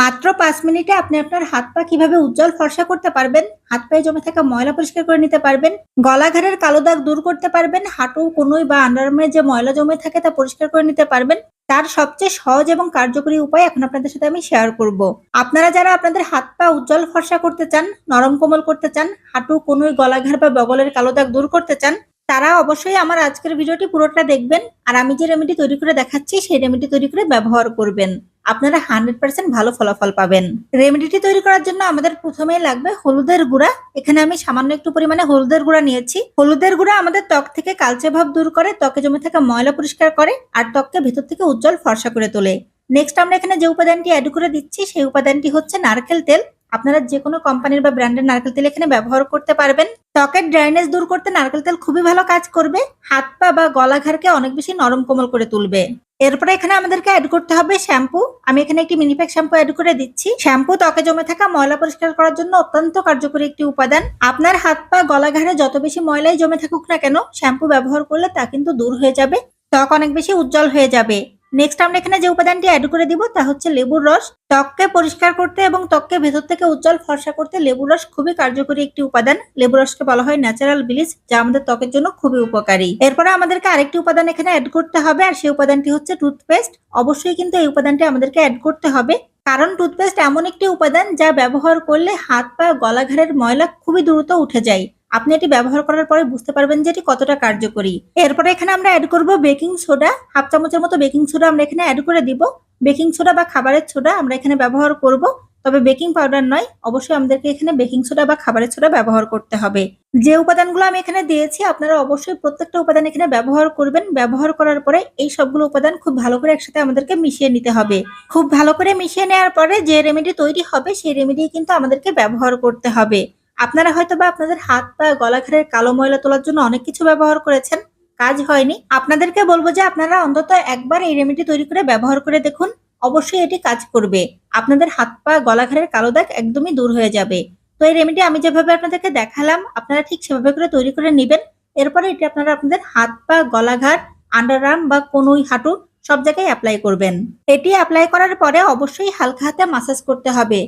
মাত্র পাঁচ মিনিটে আপনি আপনার হাত পা কীভাবে উজ্জ্বল ফর্সা করতে পারবেন? হাত পায়ে জমে থাকা ময়লা পরিষ্কার করে নিতে পারবেন। গলাঘাড়ের কালো দাগ দূর করতে পারবেন। হাঁটু কনুই বা আন্ডারআর্মে যে ময়লা জমে থাকে তা পরিষ্কার করে নিতে পারবেন। তার সবচেয়ে সহজ এবং কার্যকরী উপায় এখন আপনাদের সাথে আমি শেয়ার করব। আপনারা যারা আপনাদের হাত পা উজ্জ্বল ফর্সা করতে চান, নরম কোমল করতে চান হাঁটু কনুই গলাঘাড় বা বগলের কালো দাগ দূর করতে চান, তারা অবশ্যই আমার আজকের ভিডিওটি পুরোটা দেখবেন। আর আমি যে রেমেডি তৈরি করে দেখাচ্ছি, সেই রেমেডি তৈরি করে ব্যবহার করবেন। আপনারা হান্ড্রেড পার্সেন্ট ভালো ফলাফল পাবেন। রেমেডিটি তৈরি করার জন্য আমাদের প্রথমেই লাগবে হলুদের গুঁড়া। এখানে আমি সামান্য একটু পরিমাণে হলুদের গুঁড়া নিয়েছি। হলুদের গুঁড়া আমাদের ত্বক থেকে কালচে ভাব দূর করে, ত্বকে জমে থাকা ময়লা পরিষ্কার করে, আর ত্বককে ভেতর থেকে উজ্জ্বল ফর্সা করে তোলে। নেক্সট আমরা এখানে যে উপাদানটি অ্যাড করে দিচ্ছি, সেই উপাদানটি হচ্ছে নারকেল তেল। আপনারা যে কোনো কোম্পানির বা ব্র্যান্ডের নারকেল তেল এখানে ব্যবহার করতে পারবেন। ত্বকের ড্রাইনেস দূর করতে নারকেল তেল খুবই ভালো কাজ করবে। হাত পা বা গলা ঘাড়কে অনেক বেশি নরম কোমল করে তুলবে। এরপরে এখানে আমাদেরকে অ্যাড করতে হবে শ্যাম্পু আমি এখানে একটি মিনিপ্যাক শ্যাম্পু অ্যাড করে দিচ্ছি। শ্যাম্পু ত্বকে জমে থাকা ময়লা পরিষ্কার করার জন্য অত্যন্ত কার্যকরী একটি উপাদান। আপনার হাত পা, গলা ঘাড়ে যত বেশি ময়লাই জমে থাকুক না কেন শ্যাম্পু ব্যবহার করলে তা কিন্তু দূর হয়ে যাবে। ত্বক অনেক বেশি উজ্জ্বল হয়ে যাবে। নেক্সট আমরা এখানে যে উপাদানটি অ্যাড করে দিব, তা হচ্ছে লেবুর রস। ত্বককে পরিষ্কার করতে এবং ত্বককে ভেতর থেকে উজ্জ্বল ফর্সা করতে লেবুর রস খুবই কার্যকরী একটি উপাদান। লেবু রসকে বলা হয় ন্যাচারাল ব্লিচ যা আমাদের ত্বকের জন্য খুবই উপকারী। এরপরে আমাদেরকে আরেকটি উপাদান এখানে অ্যাড করতে হবে, আর সেই উপাদানটি হচ্ছে টুথপেস্ট অবশ্যই কিন্তু এই উপাদানটি আমাদেরকে অ্যাড করতে হবে, কারণ টুথপেস্ট এমন একটি উপাদান যা ব্যবহার করলে হাত পা গলাঘাড়ের ময়লা খুবই দ্রুত উঠে যায়। আপনি এটি ব্যবহার করার পরে বুঝতে পারবেন যে এটি কতটা কার্যকরী। এরপরে এখানে আমরা অ্যাড করব বেকিং সোডা হাফ চামচের মতো বেকিং সোডা আমরা এখানে অ্যাড করে দিব। বেকিং সোডা বা খাবারের সোডা আমরা এখানে ব্যবহার করব। তবে বেকিং পাউডার নয়, অবশ্যই আমাদেরকে এখানে বেকিং সোডা বা খাবারের সোডা ব্যবহার করতে হবে। যে উপাদানগুলো আমি এখানে দিয়েছি, আপনারা অবশ্যই প্রত্যেকটা উপাদান এখানে ব্যবহার করবেন। ব্যবহার করার পরে এই সবগুলো উপাদান খুব ভালো করে একসাথে আমাদেরকে মিশিয়ে নিতে হবে। খুব ভালো করে মিশিয়ে নেওয়ার পরে যে রেমেডি তৈরি হবে, সেই রেমেডি কিন্তু আমাদেরকে ব্যবহার করতে হবে। আপনারা হয়তো বা আপনাদের হাত পা গলাঘাড়ের কালো ময়লা তোলার জন্য অনেক কিছু ব্যবহার করেছেন। কাজ হয়নি। আপনাদেরকে বলব যে আপনারা অন্তত একবার এই রেমেডি তৈরি করে ব্যবহার করে দেখুন। অবশ্যই এটি কাজ করবে। আপনাদের হাত পা গলাঘাড়ের কালো দাগ একদমই দূর হয়ে যাবে। তো এই রেমেডি আমি যেভাবে আপনাদেরকে দেখালাম, আপনারা ঠিক সেভাবে করে তৈরি করে নেবেন। এরপরে এটি আপনারা আপনাদের হাত পা গলাঘাড় আন্ডারআর্ম বা কোনুই হাঁটু সব জায়গায় অ্যাপ্লাই করবেন। এটি অ্যাপ্লাই করার পরে অবশ্যই হালকা হাতে মাসাজ করতে হবে।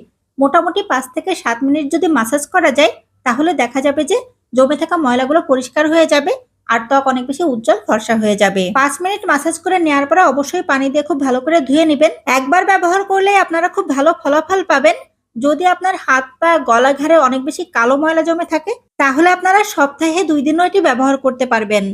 মোটামুটি পাঁচ থেকে সাত মিনিট যদি মাসাজ করা যায়, তাহলে দেখা যাবে যে জমে থাকা ময়লাগুলো পরিষ্কার হয়ে যাবে আর ত্বক অনেক বেশি উজ্জ্বল ফর্সা হয়ে যাবে। পাঁচ মিনিট মাসাজ করে নেওয়ার পরে অবশ্যই পানি দিয়ে খুব ভালো করে ধুয়ে নেবেন। একবার ব্যবহার করলে আপনারা খুব ভালো ফলাফল পাবেন। যদি আপনার হাত পা, গলা ঘাড়ে অনেক বেশি কালো ময়লা জমে থাকে, তাহলে আপনারা সপ্তাহে দুই দিনও এটি ব্যবহার করতে পারবেন।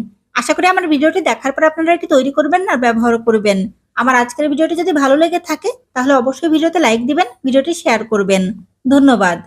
আশা করি আমার ভিডিওটি দেখার পর আপনারা এটি তৈরি করবেন না ব্যবহার করবেন। আমার আজকের ভিডিওটি যদি ভালো লেগে থাকে, তাহলে অবশ্যই ভিডিওতে লাইক দিবেন ভিডিওটি শেয়ার করবেন। ধন্যবাদ।